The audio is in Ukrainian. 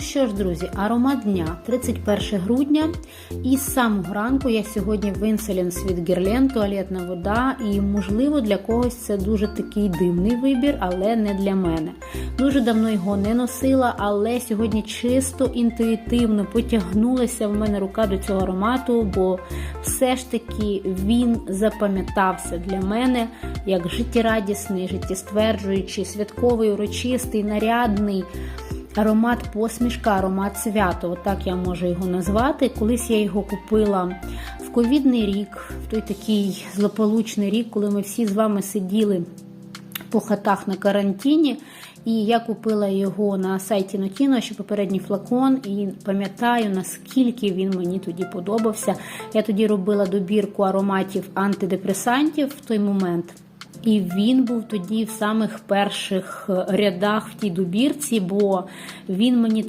що ж, друзі, аромат дня 31 грудня. І з самого ранку я сьогодні Винселенс від Герлен, туалетна вода. І, можливо, для когось це дуже такий дивний вибір, але не для мене. Дуже давно його не носила, але сьогодні чисто інтуїтивно потягнулася в мене рука до цього аромату, бо все ж таки він запам'ятався для мене як життєрадісний, життєстверджуючий, святковий, урочистий, нарядний. Аромат посмішка, аромат свято, отак я можу його назвати. Колись я його купила в ковідний рік, в той такий злополучний рік, коли ми всі з вами сиділи по хатах на карантині. І я купила його на сайті Notino, ще попередній флакон, і пам'ятаю, наскільки він мені тоді подобався. Я тоді робила добірку ароматів антидепресантів в той момент. І він був тоді в самих перших рядах в тій добірці, бо він мені тоді.